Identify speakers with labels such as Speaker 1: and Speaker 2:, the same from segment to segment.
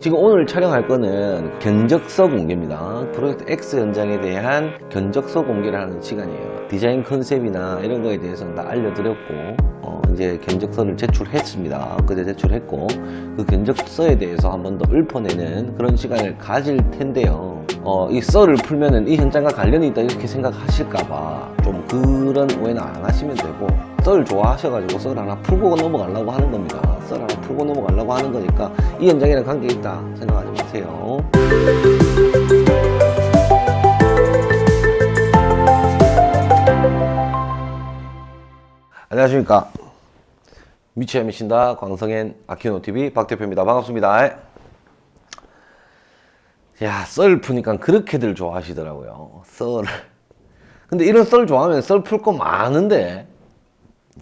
Speaker 1: 지금 오늘 촬영할 거는 견적서 공개입니다. 프로젝트 X 현장에 대한 견적서 공개를 하는 시간이에요. 디자인 컨셉이나 이런 거에 대해서는 다 알려드렸고, 어, 이제 견적서를 제출했습니다. 그제 제출했고, 그 견적서에 대해서 한 번 더 읊어내는 그런 시간을 가질 텐데요. 어, 이 썰을 풀면은 이 현장과 관련이 있다 이렇게 생각하실까봐 좀 그런 오해는 안 하시면 되고, 썰 좋아하셔가지고 썰 하나 풀고 넘어가려고 하는 겁니다. 썰 하나 풀고 넘어가려고 하는 거니까 이 현장이랑 관계 있다 생각하지 마세요. 안녕하십니까. 미치야 미신다 광성엔 아키노TV 박 대표입니다. 반갑습니다. 야, 썰 푸니까 그렇게들 좋아하시더라고요. 썰을. 근데 이런 썰 좋아하면 썰 풀 거 많은데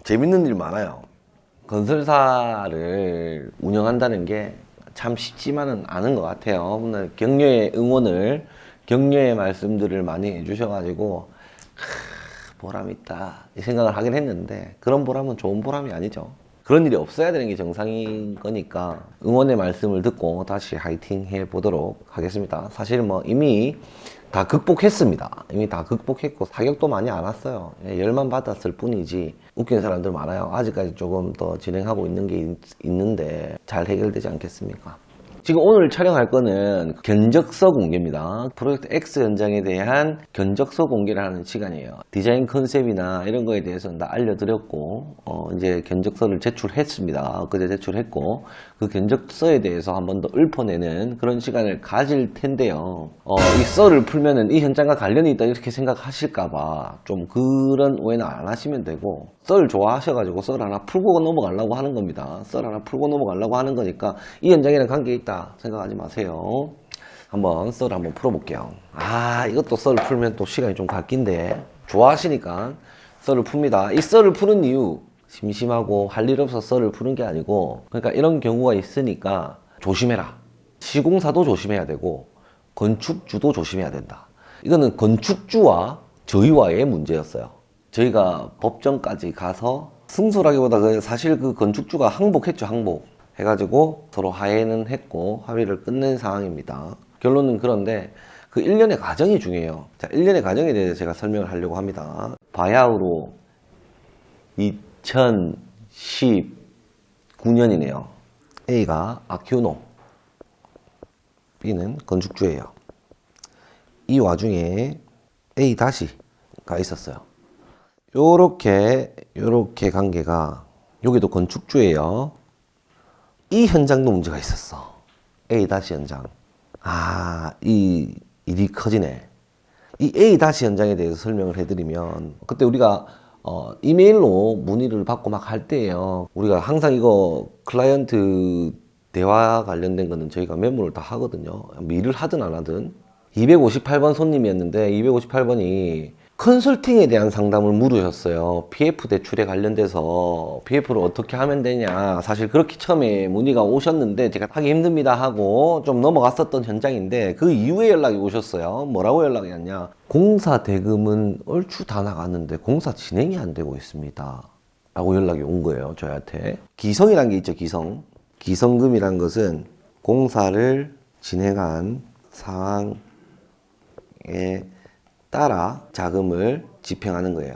Speaker 1: 재밌는 일 많아요. 건설사를 운영한다는 게 참 쉽지만은 않은 것 같아요. 격려의 응원을, 격려의 말씀들을 많이 해주셔가지고, 크, 보람 있다. 이 생각을 하긴 했는데, 그런 보람은 좋은 보람이 아니죠. 그런 일이 없어야 되는 게 정상인 거니까, 응원의 말씀을 듣고 다시 화이팅 해 보도록 하겠습니다. 사실 뭐 이미 다 극복했습니다. 이미 다 극복했고 사격도 많이 안 왔어요. 예, 열만 받았을 뿐이지 웃기는 사람들 많아요. 아직까지 조금 더 진행하고 있는 게 있, 있는데 잘 해결되지 않겠습니까? 지금 오늘 촬영할 거는 견적서 공개입니다. 프로젝트 X 현장에 대한 견적서 공개를 하는 시간이에요. 디자인 컨셉이나 이런 거에 대해서는 다 알려드렸고, 어, 이제 견적서를 제출했습니다. 그제 제출했고, 그 견적서에 대해서 한 번 더 읊어내는 그런 시간을 가질 텐데요. 어, 이 썰을 풀면은 이 현장과 관련이 있다 이렇게 생각하실까봐 좀 그런 오해는 안 하시면 되고, 썰 좋아하셔가지고 썰 하나 풀고 넘어가려고 하는 겁니다. 썰 하나 풀고 넘어가려고 하는 거니까 이 현장이랑 관계 있다 생각하지 마세요. 한번 썰 한번 풀어볼게요. 아, 이것도 썰 풀면 또 시간이 좀 바뀐데 좋아하시니까 썰을 풉니다. 이 썰을 푸는 이유 심심하고 할 일 없어서 썰을 푸는 게 아니고 그러니까 이런 경우가 있으니까 조심해라. 시공사도 조심해야 되고 건축주도 조심해야 된다. 이거는 건축주와 저희와의 문제였어요. 저희가 법정까지 가서 승소라기보다 그 사실 그 건축주가 항복했죠, 항복. 해가지고 서로 하해는 했고 합의를 끝낸 상황입니다. 결론은 그런데 그 1년의 과정이 중요해요. 자, 1년의 과정에 대해서 제가 설명을 하려고 합니다. 바야흐로 2019년이네요. A가 아큐노, B는 건축주예요. 이 와중에 A 다시가 있었어요. 요렇게 요렇게 관계가 여기도 건축주예요. 이 현장도 문제가 있었어. A 다시 현장. 아, 이 일이 커지네. 이 A 다시 현장에 대해서 설명을 해드리면 그때 우리가 어, 이메일로 문의를 받고 막 할 때예요. 우리가 항상 이거 클라이언트 대화 관련된 거는 저희가 메모를 다 하거든요. 뭐 일을 하든 안 하든 258번 손님이었는데 258번이 컨설팅에 대한 상담을 물으셨어요. PF 대출에 관련돼서 PF를 어떻게 하면 되냐. 사실 그렇게 처음에 문의가 오셨는데 제가 하기 힘듭니다 하고 좀 넘어갔었던 현장인데 그 이후에 연락이 오셨어요. 뭐라고 연락이 왔냐. 공사 대금은 얼추 다 나갔는데 공사 진행이 안 되고 있습니다. 라고 연락이 온 거예요. 저희한테. 기성이란 게 있죠. 기성. 기성금이란 것은 공사를 진행한 상황에 따라 자금을 집행하는 거예요.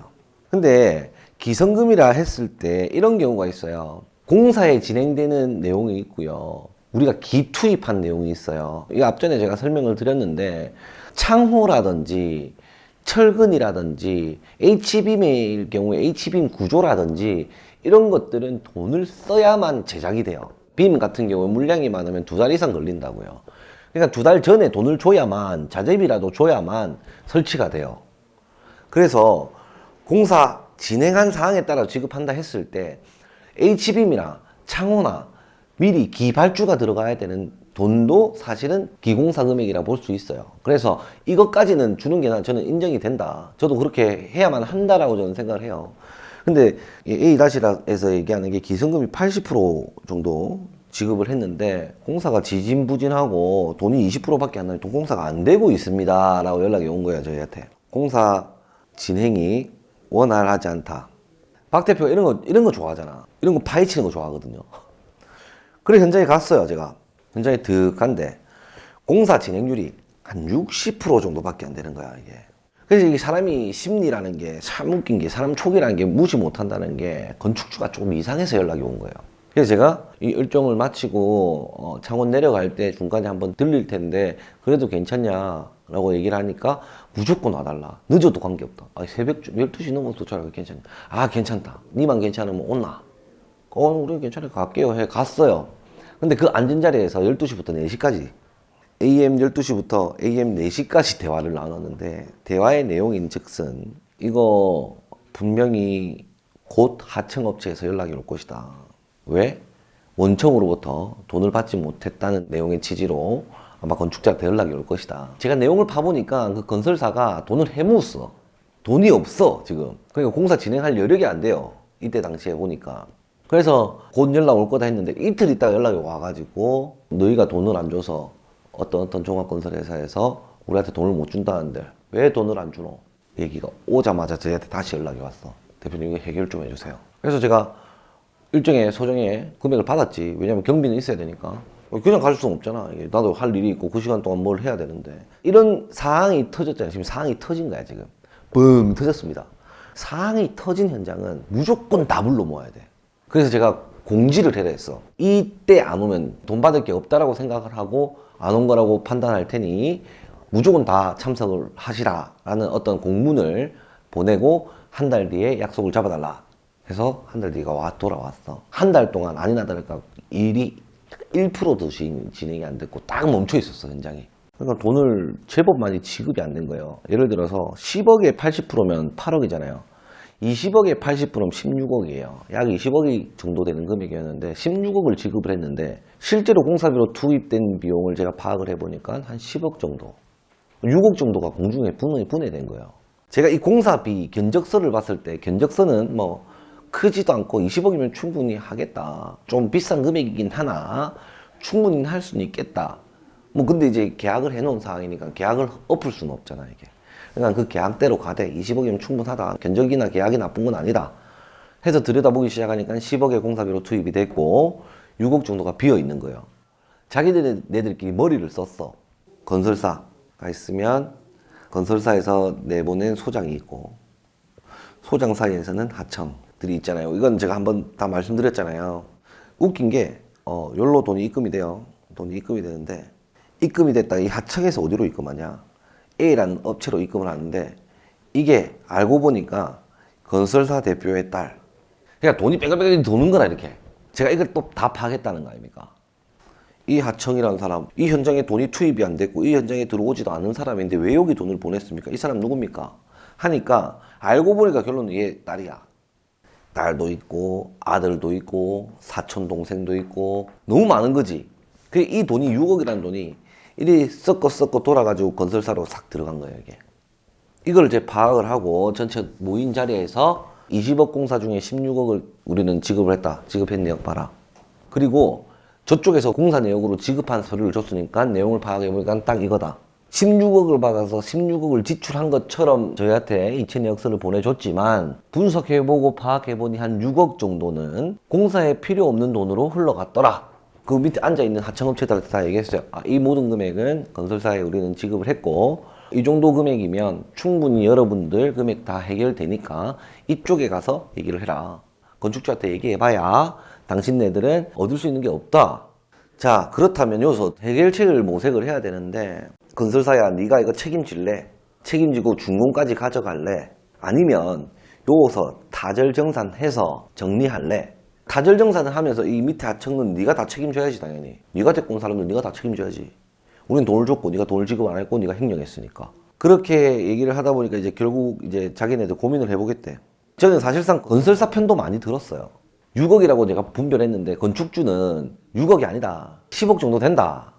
Speaker 1: 근데 기성금이라 했을 때 이런 경우가 있어요. 공사에 진행되는 내용이 있고요. 우리가 기투입한 내용이 있어요. 이 앞전에 제가 설명을 드렸는데 창호라든지 철근이라든지 HBM일 경우에 HBM 구조라든지 이런 것들은 돈을 써야만 제작이 돼요. 빔 같은 경우에 물량이 많으면 두 달 이상 걸린다고요. 그러니까 두 달 전에 돈을 줘야만 자재비라도 줘야만 설치가 돼요. 그래서 공사 진행한 사항에 따라 지급한다 했을 때 H빔이나 창호나 미리 기발주가 들어가야 되는 돈도 사실은 기공사 금액이라 볼 수 있어요. 그래서 이것까지는 주는 게 난 저는 인정이 된다. 저도 그렇게 해야만 한다라고 저는 생각을 해요. 근데 A-에서 얘기하는 게 기성금이 80% 정도 지급을 했는데 공사가 지진부진하고 돈이 20%밖에 안 나요. 돈 공사가 안 되고 있습니다. 라고 연락이 온 거예요, 저희한테. 공사 진행이 원활하지 않다. 박 대표 이런 거 이런 거 좋아하잖아. 이런 거 파헤치는 거 좋아하거든요. 그래 현장에 갔어요, 제가. 현장에 득한데 공사 진행률이 한 60% 정도밖에 안 되는 거야 이게. 그래서 이게 사람이 심리라는 게 참 웃긴 게 사람 촉이라는 게 무시 못한다는 게 건축주가 조금 이상해서 연락이 온 거예요. 그래서 제가 이 일정을 마치고 어, 창원 내려갈 때 중간에 한번 들릴 텐데 그래도 괜찮냐라고 얘기를 하니까 무조건 와달라. 늦어도 관계없다. 아, 새벽 12시 넘어서 도착하고 괜찮냐. 아 괜찮다. 니만 괜찮으면 온나. 어 우리 괜찮아 갈게요 해 갔어요. 근데 그 앉은 자리에서 12시부터 4시까지 AM 12시부터 AM 4시까지 대화를 나눴는데 대화의 내용인 즉슨 이거 분명히 곧 하청업체에서 연락이 올 것이다. 왜? 원청으로부터 돈을 받지 못했다는 내용의 취지로 아마 건축자한테 연락이 올 것이다. 제가 내용을 파보니까 그 건설사가 돈을 해무었어. 돈이 없어, 지금. 그러니까 공사 진행할 여력이 안 돼요. 이때 당시에 보니까. 그래서 곧 연락 올 거다 했는데 이틀 있다가 연락이 와가지고 너희가 돈을 안 줘서 어떤 어떤 종합건설회사에서 우리한테 돈을 못 준다는데 왜 돈을 안 주노? 얘기가 오자마자 저희한테 다시 연락이 왔어. 대표님 이거 해결 좀 해주세요. 그래서 제가 일정의 소정의 금액을 받았지. 왜냐면 경비는 있어야 되니까. 그냥 갈 수는 없잖아. 나도 할 일이 있고 그 시간 동안 뭘 해야 되는데. 이런 상황이 터졌잖아요. 지금 상황이 터진 거야, 지금. 뻥 터졌습니다. 상황이 터진 현장은 무조건 답을로 모아야 돼. 그래서 제가 공지를 해야 했어. 이때 안 오면 돈 받을 게 없다라고 생각을 하고 안 온 거라고 판단할 테니 무조건 다 참석을 하시라라는 어떤 공문을 보내고 한 달 뒤에 약속을 잡아달라 해서 한 달 뒤가 와 돌아왔어. 한 달 동안 아니나 다를까 일이 1%도 진행이 안 됐고 딱 멈춰 있었어 현장이. 그러니까 돈을 제법 많이 지급이 안 된 거예요. 예를 들어서 10억에 80%면 8억이잖아요. 20억에 80%면 16억이에요. 약 20억이 정도 되는 금액이었는데 16억을 지급을 했는데 실제로 공사비로 투입된 비용을 제가 파악을 해보니까 한 10억 정도, 6억 정도가 공중에 분원이 분해된 거예요. 제가 이 공사비 견적서를 봤을 때 견적서는 뭐 크지도 않고 20억이면 충분히 하겠다. 좀 비싼 금액이긴 하나 충분히 할 수는 있겠다. 뭐 근데 이제 계약을 해놓은 상황이니까 계약을 엎을 수는 없잖아 이게. 그러니까 그 계약대로 가되 20억이면 충분하다. 견적이나 계약이 나쁜 건 아니다. 해서 들여다보기 시작하니까 10억의 공사비로 투입이 됐고 6억 정도가 비어 있는 거예요. 자기들 네들끼리 머리를 썼어. 건설사가 있으면 건설사에서 내보낸 소장이 있고 소장 사이에서는 하청 들이 있잖아요. 이건 제가 한번 다 말씀드렸잖아요. 웃긴 게 어, 열로 돈이 입금이 돼요. 돈이 입금이 되는데 입금이 됐다 이 하청에서 어디로 입금하냐? A라는 업체로 입금을 하는데 이게 알고 보니까 건설사 대표의 딸. 그러니까 돈이 빼글빼글 도는 거라 이렇게. 제가 이걸 또 다 파겠다는 거 아닙니까? 이 하청이라는 사람, 이 현장에 돈이 투입이 안 됐고 이 현장에 들어오지도 않은 사람인데 왜 여기 돈을 보냈습니까? 이 사람 누굽니까? 하니까 알고 보니까 결론은 얘 딸이야. 딸도 있고 아들도 있고 사촌 동생도 있고 너무 많은 거지. 그 이 돈이 6억이라는 돈이 이리 섞어 섞어 돌아가지고 건설사로 싹 들어간 거예요 이게. 이걸 이제 파악을 하고 전체 모인 자리에서 20억 공사 중에 16억을 우리는 지급을 했다. 지급했 내역 봐라. 그리고 저쪽에서 공사 내역으로 지급한 서류를 줬으니까 내용을 파악해 보니까 딱 이거다. 16억을 받아서 16억을 지출한 것처럼 저희한테 이체 내역서를 보내줬지만 분석해보고 파악해보니 한 6억 정도는 공사에 필요 없는 돈으로 흘러갔더라. 그 밑에 앉아있는 하청업체들한테 다 얘기했어요. 아, 이 모든 금액은 건설사에 우리는 지급을 했고 이 정도 금액이면 충분히 여러분들 금액 다 해결되니까 이쪽에 가서 얘기를 해라. 건축주한테 얘기해봐야 당신네들은 얻을 수 있는 게 없다. 자 그렇다면 여기서 해결책을 모색을 해야 되는데 건설사야 네가 이거 책임질래? 책임지고 준공까지 가져갈래? 아니면 여기서 타절정산해서 정리할래? 타절정산을 하면서 이 밑에 하청은 네가 다 책임져야지 당연히. 네가 데리고 온 사람들 네가 다 책임져야지. 우린 돈을 줬고 네가 돈을 지급 안 했고 네가 횡령했으니까. 그렇게 얘기를 하다 보니까 이제 결국 이제 자기네들 고민을 해보겠대. 저는 사실상 건설사 편도 많이 들었어요. 6억이라고 내가 분별했는데 건축주는 6억이 아니다. 10억 정도 된다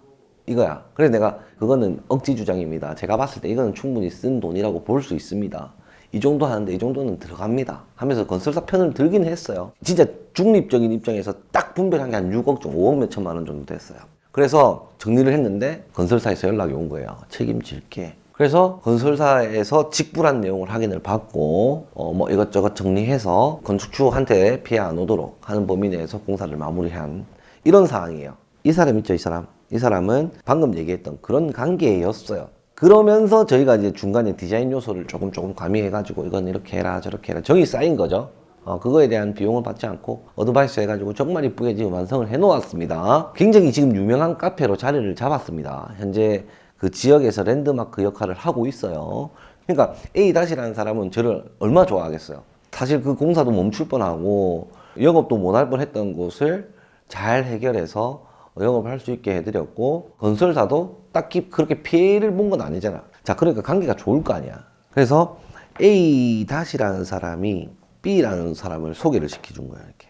Speaker 1: 이거야. 그래서 내가 그거는 억지 주장입니다. 제가 봤을 때 이거는 충분히 쓴 돈이라고 볼 수 있습니다. 이 정도 하는데 이 정도는 들어갑니다. 하면서 건설사 편을 들긴 했어요. 진짜 중립적인 입장에서 딱 분별한 게 한 6억 정도 5억 몇 천만 원 정도 됐어요. 그래서 정리를 했는데 건설사에서 연락이 온 거예요. 책임질게. 그래서 건설사에서 직불한 내용을 확인을 받고 어 뭐 이것저것 정리해서 건축주한테 피해 안 오도록 하는 범위 내에서 공사를 마무리한 이런 상황이에요. 이 사람 있죠 이 사람 이 사람은 방금 얘기했던 그런 관계였어요. 그러면서 저희가 이제 중간에 디자인 요소를 조금 조금 가미해가지고 이건 이렇게 해라 저렇게 해라 정이 쌓인 거죠. 어, 그거에 대한 비용을 받지 않고 어드바이스 해가지고 정말 이쁘게 지금 완성을 해놓았습니다. 굉장히 지금 유명한 카페로 자리를 잡았습니다. 현재 그 지역에서 랜드마크 역할을 하고 있어요. 그러니까 A-라는 사람은 저를 얼마 좋아하겠어요. 사실 그 공사도 멈출 뻔하고 영업도 못할 뻔했던 곳을 잘 해결해서 영업을 할 수 있게 해드렸고 건설사도 딱히 그렇게 피해를 본 건 아니잖아. 자, 그러니까 관계가 좋을 거 아니야. 그래서 A-라는 사람이 B라는 사람을 소개를 시켜준 거야, 이렇게.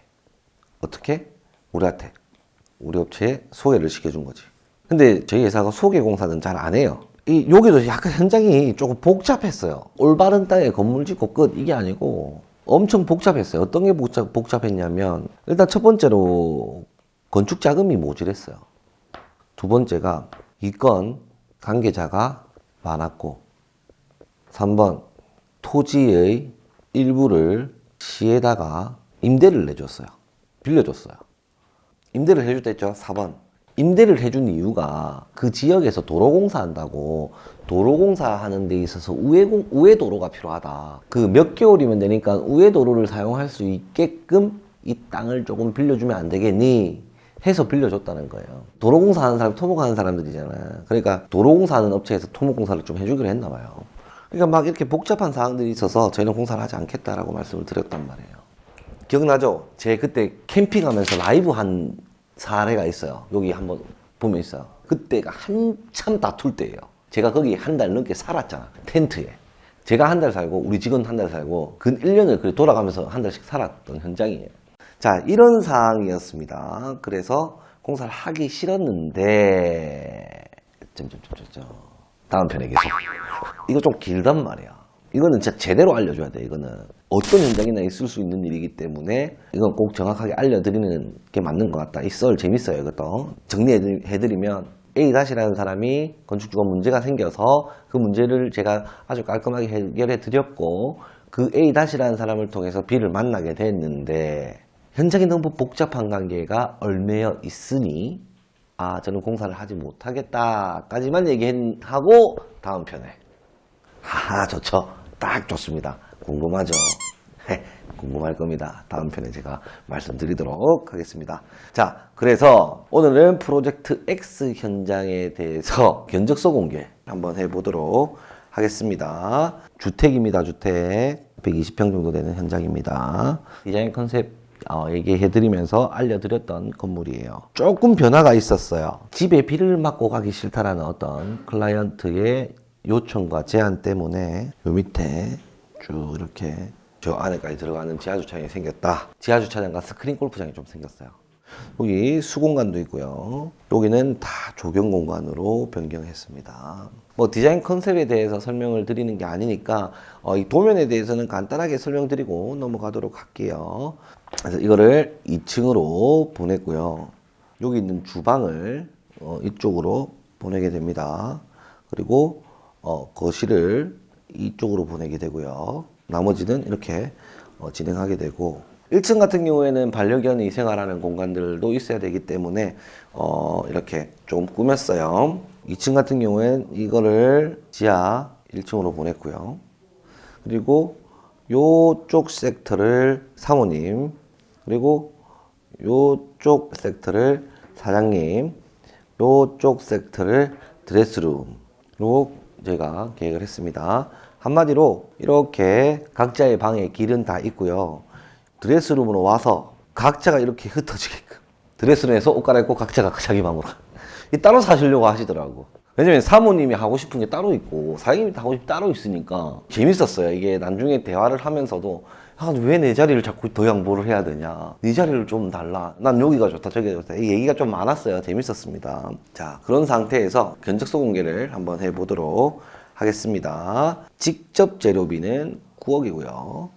Speaker 1: 어떻게? 우리한테. 우리 업체에 소개를 시켜준 거지. 근데 저희 회사가 소개 공사는 잘 안 해요. 이, 여기도 약간 현장이 조금 복잡했어요. 올바른 땅에 건물 짓고 끝, 이게 아니고 엄청 복잡했어요. 어떤 게 복잡, 복잡했냐면, 일단 첫 번째로 건축 자금이 모자랬어요. 두 번째가 이 건 관계자가 많았고, 3번 토지의 일부를 시에다가 임대를 내줬어요. 빌려줬어요. 임대를 해줄 때 했죠. 4번. 임대를 해준 이유가 그 지역에서 도로공사 한다고 도로공사 하는 데 있어서 우회공, 우회 도로가 필요하다. 그 몇 개월이면 되니까 우회 도로를 사용할 수 있게끔 이 땅을 조금 빌려주면 안 되겠니? 해서 빌려줬다는 거예요. 도로공사 하는 사람, 토목 하는 사람들이잖아. 그러니까 도로공사 하는 업체에서 토목공사를 좀 해주기로 했나 봐요. 그러니까 막 이렇게 복잡한 사항들이 있어서 저희는 공사를 하지 않겠다라고 말씀을 드렸단 말이에요. 기억나죠? 제 그때 캠핑하면서 라이브 한 사례가 있어요. 여기 한번 보면 있어요. 그때가 한참 다툴 때예요. 제가 거기 한 달 넘게 살았잖아. 텐트에. 제가 한 달 살고 우리 직원 한 달 살고 그 1년을 그래 돌아가면서 한 달씩 살았던 현장이에요. 자, 이런 상황이었습니다. 그래서 공사를 하기 싫었는데 점점점점점 다음 편에 계속 이거 좀 길단 말이야. 이거는 진짜 제대로 알려줘야 돼. 이거는 어떤 현장이나 있을 수 있는 일이기 때문에 이건 꼭 정확하게 알려드리는 게 맞는 것 같다. 이 썰 재밌어요. 이것도 정리해드리면 A-라는 사람이 건축주가 문제가 생겨서 그 문제를 제가 아주 깔끔하게 해결해 드렸고 그 A-라는 사람을 통해서 B를 만나게 됐는데 현장이 너무 복잡한 관계가 얼매여 있으니 아 저는 공사를 하지 못하겠다까지만 얘기하고 다음 편에. 하하 좋죠. 딱 좋습니다. 궁금하죠? 궁금할 겁니다. 다음 편에 제가 말씀드리도록 하겠습니다. 자 그래서 오늘은 프로젝트 X 현장에 대해서 견적서 공개 한번 해보도록 하겠습니다. 주택입니다 주택. 120평 정도 되는 현장입니다. 디자인 컨셉 어, 얘기해드리면서 알려드렸던 건물이에요. 조금 변화가 있었어요. 집에 비를 맞고 가기 싫다라는 어떤 클라이언트의 요청과 제안 때문에 요 밑에 쭉 이렇게 저 안에까지 들어가는 지하주차장이 생겼다. 지하주차장과 스크린 골프장이 좀 생겼어요. 여기 수공간도 있고요. 여기는 다 조경 공간으로 변경했습니다. 뭐 디자인 컨셉에 대해서 설명을 드리는 게 아니니까 어, 이 도면에 대해서는 간단하게 설명드리고 넘어가도록 할게요. 그래서 이거를 2층으로 보냈고요. 여기 있는 주방을 어, 이쪽으로 보내게 됩니다. 그리고 어, 거실을 이쪽으로 보내게 되고요. 나머지는 이렇게 어, 진행하게 되고 1층 같은 경우에는 반려견이 생활하는 공간들도 있어야 되기 때문에 어, 이렇게 좀 꾸몄어요. 2층 같은 경우엔 이거를 지하 1층으로 보냈고요. 그리고 요쪽 섹터를 사모님 그리고 요쪽 섹터를 사장님 요쪽 섹터를 드레스룸으로 제가 계획을 했습니다. 한마디로 이렇게 각자의 방에 길은 다 있고요. 드레스룸으로 와서 각자가 이렇게 흩어지게끔 드레스룸에서 옷 갈아입고 각자가 자기 방으로 이 따로 사시려고 하시더라고. 왜냐면 사모님이 하고 싶은 게 따로 있고 사장님이 하고 싶은 게 따로 있으니까 재밌었어요. 이게 나중에 대화를 하면서도 아, 왜 내 자리를 자꾸 더 양보를 해야 되냐. 네 자리를 좀 달라. 난 여기가 좋다, 저기가 좋다. 이 얘기가 좀 많았어요. 재밌었습니다. 자, 그런 상태에서 견적서 공개를 한번 해보도록 하겠습니다. 직접 재료비는 9억이고요.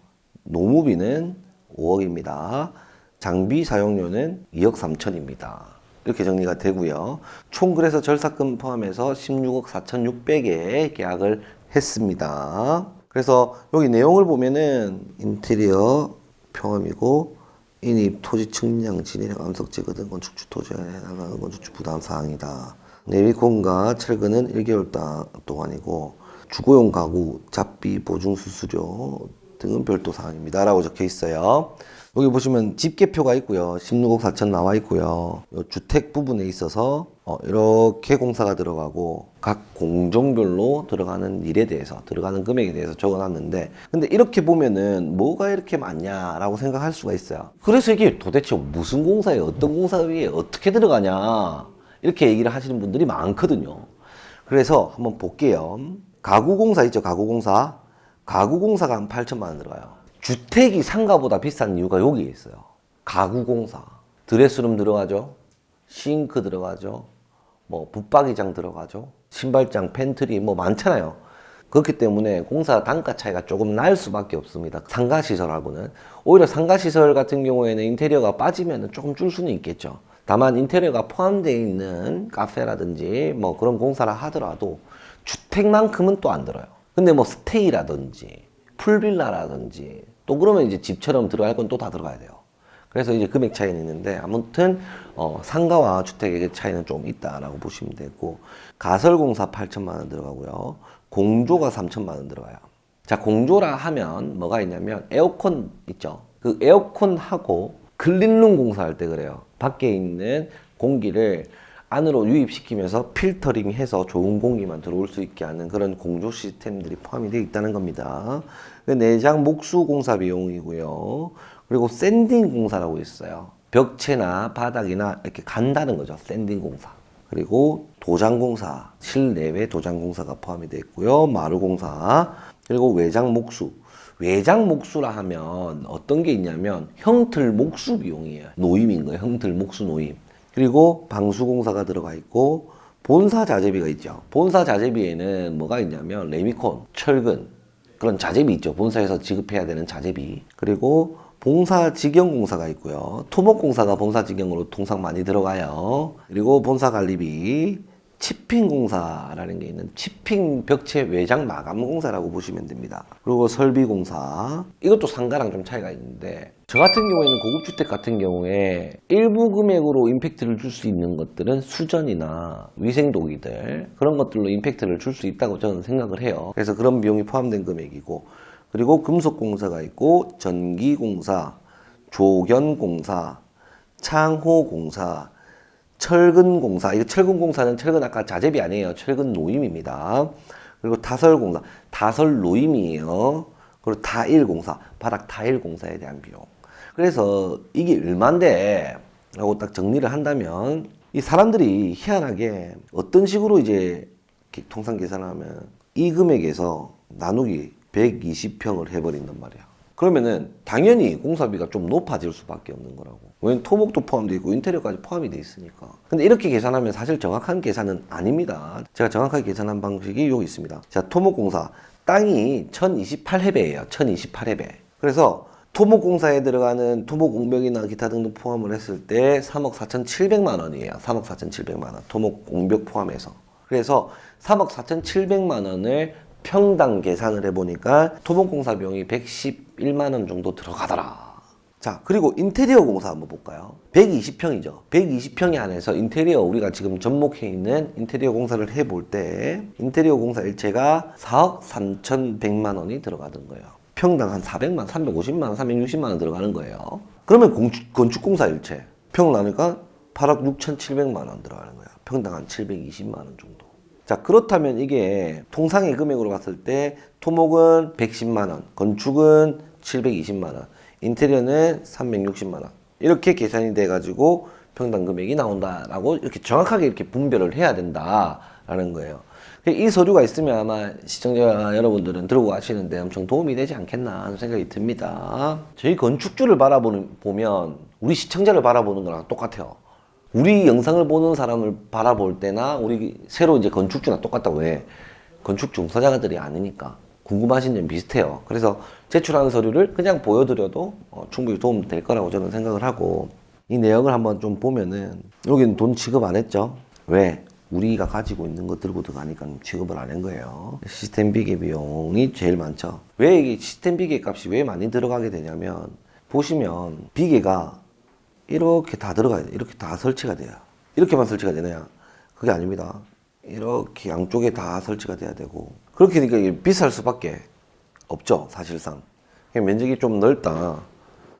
Speaker 1: 노무비는 5억입니다. 장비 사용료는 2억 3천입니다. 이렇게 정리가 되고요. 총 그래서 절삭금 포함해서 16억 4,600에 계약을 했습니다. 그래서 여기 내용을 보면은 인테리어 평험이고 인입 토지 측량 진입 암석 제거 등 건축주 토지에 해당하는 건축주 부담 사항이다. 내비콘과 철근은 1개월 다- 동안이고 주거용 가구, 잡비, 보증 수수료 등은 별도 사항입니다라고 적혀 있어요. 여기 보시면 집계표가 있고요. 16억 4천 나와 있고요. 요 주택 부분에 있어서 어, 이렇게 공사가 들어가고 각 공종별로 들어가는 일에 대해서 들어가는 금액에 대해서 적어놨는데 근데 이렇게 보면은 뭐가 이렇게 많냐라고 생각할 수가 있어요. 그래서 이게 도대체 무슨 공사에 어떤 공사에 어떻게 들어가냐 이렇게 얘기를 하시는 분들이 많거든요. 그래서 한번 볼게요. 가구공사 있죠, 가구공사. 가구공사가 한 8천만 원 들어가요. 주택이 상가보다 비싼 이유가 여기에 있어요. 가구 공사. 드레스룸 들어가죠. 싱크 들어가죠. 뭐 붙박이장 들어가죠. 신발장, 팬트리 뭐 많잖아요. 그렇기 때문에 공사 단가 차이가 조금 날 수밖에 없습니다. 상가 시설하고는 오히려 상가 시설 같은 경우에는 인테리어가 빠지면 조금 줄 수는 있겠죠. 다만 인테리어가 포함되어 있는 카페라든지 뭐 그런 공사를 하더라도 주택만큼은 또 안 들어요. 근데 뭐 스테이라든지 풀빌라라든지 또 그러면 이제 집처럼 들어갈 건 또 다 들어가야 돼요. 그래서 이제 금액 차이는 있는데 아무튼 어, 상가와 주택의 차이는 좀 있다라고 보시면 되고 가설공사 8천만 원 들어가고요. 공조가 3천만 원 들어가요. 자 공조라 하면 뭐가 있냐면 에어컨 있죠. 그 에어컨하고 클린룸 공사할 때 그래요. 밖에 있는 공기를 안으로 유입시키면서 필터링해서 좋은 공기만 들어올 수 있게 하는 그런 공조 시스템들이 포함이 되어 있다는 겁니다. 그 내장 목수 공사 비용이고요. 그리고 샌딩 공사라고 있어요. 벽체나 바닥이나 이렇게 간다는 거죠. 샌딩 공사. 그리고 도장 공사, 실내외 도장 공사가 포함이 되어 있고요. 마루 공사, 그리고 외장 목수. 외장 목수라 하면 어떤 게 있냐면 형틀 목수 비용이에요. 노임인 거예요. 형틀 목수 노임. 그리고 방수 공사가 들어가 있고 본사 자재비가 있죠. 본사 자재비에는 뭐가 있냐면 레미콘, 철근 그런 자재비 있죠. 본사에서 지급해야 되는 자재비. 그리고 봉사 직영 공사가 있고요. 토목 공사가 본사 직영으로 통상 많이 들어가요. 그리고 본사 관리비, 치핑 공사라는 게 있는 치핑 벽체 외장 마감 공사라고 보시면 됩니다. 그리고 설비 공사. 이것도 상가랑 좀 차이가 있는데 저 같은 경우에는 고급 주택 같은 경우에 일부 금액으로 임팩트를 줄 수 있는 것들은 수전이나 위생도기들 그런 것들로 임팩트를 줄 수 있다고 저는 생각을 해요. 그래서 그런 비용이 포함된 금액이고 그리고 금속 공사가 있고 전기 공사, 조견 공사, 창호 공사, 철근 공사. 이거 철근 공사는 철근 아까 자재비 아니에요. 철근 노임입니다. 그리고 타설 공사. 타설 노임이에요. 그리고 타일 공사. 바닥 타일 공사에 대한 비용. 그래서 이게 얼만데 라고 딱 정리를 한다면 이 사람들이 희한하게 어떤 식으로 이제 통상 계산하면 이 금액에서 나누기 120평을 해버린단 말이야. 그러면은 당연히 공사비가 좀 높아질 수밖에 없는 거라고. 왜냐면 토목도 포함되어 있고 인테리어까지 포함이 돼 있으니까. 근데 이렇게 계산하면 사실 정확한 계산은 아닙니다. 제가 정확하게 계산한 방식이 여기 있습니다. 자, 토목공사. 땅이 1028해배예요. 1028해배. 그래서 토목공사에 들어가는 토목공벽이나 기타 등등 포함을 했을 때 3억 4,700만 원이에요. 3억 4,700만 원. 토목공벽 포함해서. 그래서 3억 4,700만 원을 평당 계산을 해보니까 토목공사 비용이 111만 원 정도 들어가더라. 자, 그리고 인테리어 공사 한번 볼까요? 120평이죠. 120평이 안에서 인테리어 우리가 지금 접목해 있는 인테리어 공사를 해볼 때 인테리어 공사 일체가 4억 3,100만 원이 들어가는 거예요. 평당 한 400만, 350만 원, 360만 원 들어가는 거예요. 그러면 공축, 건축공사 일체 평 나니까 8억 6,700만 원 들어가는 거예요. 평당 한 720만 원 정도. 자, 그렇다면 이게 통상의 금액으로 봤을 때 토목은 110만 원, 건축은 720만 원, 인테리어는 360만 원. 이렇게 계산이 돼 가지고 평당 금액이 나온다라고 이렇게 정확하게 이렇게 분별을 해야 된다라는 거예요. 이 서류가 있으면 아마 시청자 여러분들은 들고 가시는데 엄청 도움이 되지 않겠나 하는 생각이 듭니다. 저희 건축주를 바라보는 보면 우리 시청자를 바라보는 거랑 똑같아요. 우리 영상을 보는 사람을 바라볼 때나 우리 새로 이제 건축주나 똑같다고 해. 건축 종사자들이 아니니까 궁금하신 점 비슷해요. 그래서 제출하는 서류를 그냥 보여드려도 어, 충분히 도움 될 거라고 저는 생각을 하고 이 내역을 한번 좀 보면은 여기는 돈 지급 안 했죠. 왜? 우리가 가지고 있는 거 들고 들어가니까 지급을 안 한 거예요. 시스템 비계 비용이 제일 많죠. 왜 이게 시스템 비계 값이 왜 많이 들어가게 되냐면 보시면 비계가 이렇게 다 들어가야 돼. 이렇게 다 설치가 돼요. 이렇게만 설치가 되느냐? 그게 아닙니다. 이렇게 양쪽에 다 설치가 돼야 되고 그렇게 되니까 비쌀 수밖에 없죠. 사실상 면적이 좀 넓다.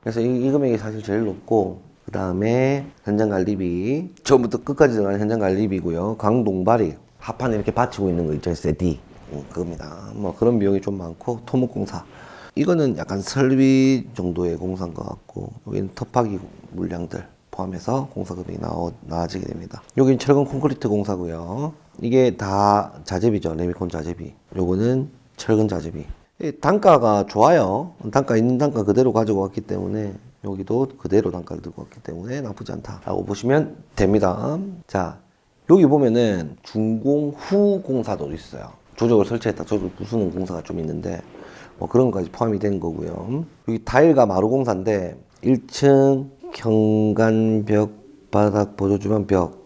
Speaker 1: 그래서 이, 이 금액이 사실 제일 높고 그 다음에 현장 관리비 처음부터 끝까지 들어가는 현장 관리비고요. 강동발이 합판 이렇게 받치고 있는 거 있죠. 세디 음, 그겁니다. 뭐 그런 비용이 좀 많고 토목공사 이거는 약간 설비 정도의 공사인 것 같고 여기는 터파기 물량들 포함해서 공사 금액이 나오, 나아지게 됩니다. 여기는 철근 콘크리트 공사고요. 이게 다 자재비죠. 레미콘 자재비. 요거는 철근 자재비. 이 단가가 좋아요. 단가 있는 단가 그대로 가지고 왔기 때문에 여기도 그대로 단가를 들고 왔기 때문에 나쁘지 않다라고 보시면 됩니다. 자, 여기 보면은 중공 후 공사도 있어요. 조적을 설치했다. 조적 부수는 공사가 좀 있는데 뭐 그런 것까지 포함이 된 거고요. 여기 타일과 마루 공사인데 1층 현관벽 바닥 보조 주변 벽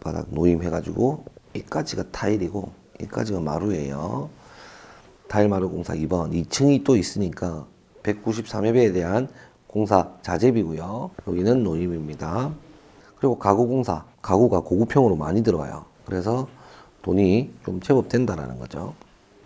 Speaker 1: 바닥 노임 해가지고 이까지가 타일이고 이까지가 마루예요. 타일 마루 공사 2번 2층이 또 있으니까 193회배에 대한 공사 자재비고요. 여기는 노임입니다. 그리고 가구 공사 가구가 고급형으로 많이 들어가요. 그래서 돈이 좀 제법 된다라는 거죠.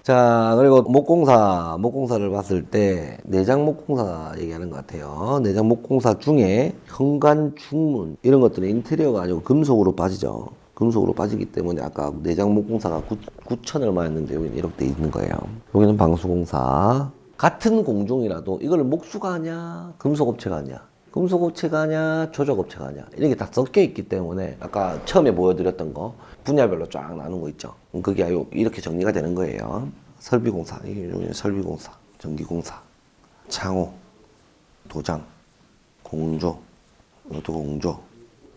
Speaker 1: 자, 그리고 목공사, 목공사를 봤을 때 내장 목공사 얘기하는 것 같아요. 내장 목공사 중에 현관 중문 이런 것들은 인테리어가 아니고 금속으로 빠지죠. 금속으로 빠지기 때문에 아까 내장 목공사가 9, 천 얼마였는데 여기는 이렇게 돼 있는 거예요. 여기는 방수공사. 같은 공종이라도 이걸 목수가 하냐, 금속업체가 하냐, 금속업체가 하냐, 조적업체가 하냐 이런 게 다 섞여 있기 때문에 아까 처음에 보여드렸던 거 분야별로 쫙 나눈 거 있죠. 그게 이렇게 정리가 되는 거예요. 설비공사, 설비공사, 전기공사, 창호, 도장, 공조, 이것도 공조,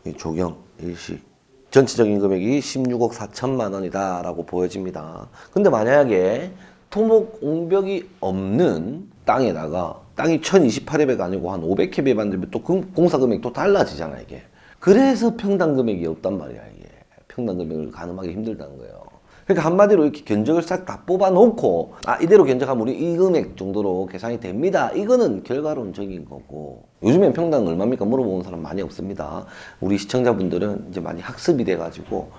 Speaker 1: 이 조경, 일식. 전체적인 금액이 16억 4천만 원이다라고 보여집니다. 근데 만약에 토목 옹벽이 없는 땅에다가 땅이 1028회배가 아니고 한 500회배 만들면 또 금- 공사 금액이 또 달라지잖아 이게. 그래서 평당 금액이 없단 말이야 이게. 평당 금액을 가늠하기 힘들다는 거예요. 그러니까 한마디로 이렇게 견적을 싹 다 뽑아놓고 아 이대로 견적하면 우리 이 금액 정도로 계산이 됩니다. 이거는 결과론적인 거고 요즘엔 평당 얼마입니까 물어보는 사람 많이 없습니다. 우리 시청자분들은 이제 많이 학습이 돼가지고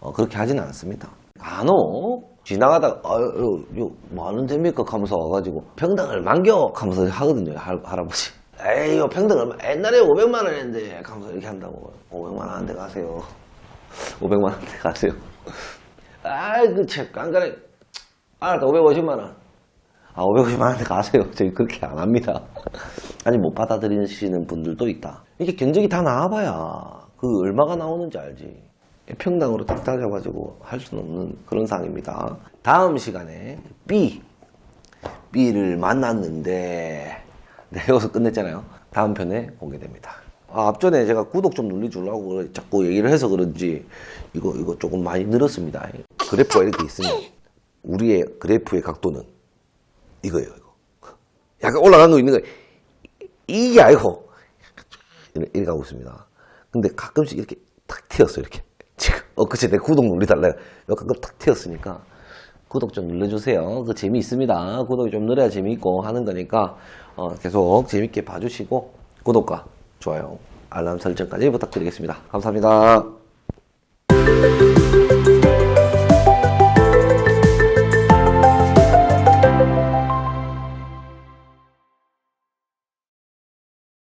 Speaker 1: 어, 그렇게 하지는 않습니다. 간혹 지나가다가 아유 뭐 하는 재미있까 하면서 와가지고 평당을 만겨 하면서 하거든요 할, 할아버지. 에이 요 평당 얼마 옛날에 500만 원 했는데 하면서 이렇게 한다고 500만 원 한 대 가세요. 500만 원 한 대 가세요. 아이 그책 깐깐해. 알았다 550만 원. 아 550만 원한테 가세요. 저희 그렇게 안 합니다. 아니 못 받아들이시는 분들도 있다. 이게 견적이 다 나와봐야 그 얼마가 나오는지 알지. 평당으로 딱 따져가지고 할 수는 없는 그런 상황입니다. 다음 시간에 B B를 만났는데 네, 여기서 끝냈잖아요. 다음 편에 공개됩니다. 아, 앞전에 제가 구독 좀 눌러주려고 자꾸 얘기를 해서 그런지 이거 이거 조금 많이 늘었습니다. 그래프가 이렇게 있으면 우리의 그래프의 각도는 이거예요. 이거. 약간 올라간 거 있는. 이- 이게 아니고 이렇게, 하고 있습니다. 근데 가끔씩 이렇게 탁 튀었어 이렇게. 지금 어내 구독. 요 가끔 탁 튀었으니까 구독 좀 눌러주세요. 그 재미 있습니다. 구독이 좀 늘어야 재미있고 하는 거니까 어, 계속 재밌게 봐주시고 구독과 좋아요, 알람 설정까지 부탁드리겠습니다. 감사합니다.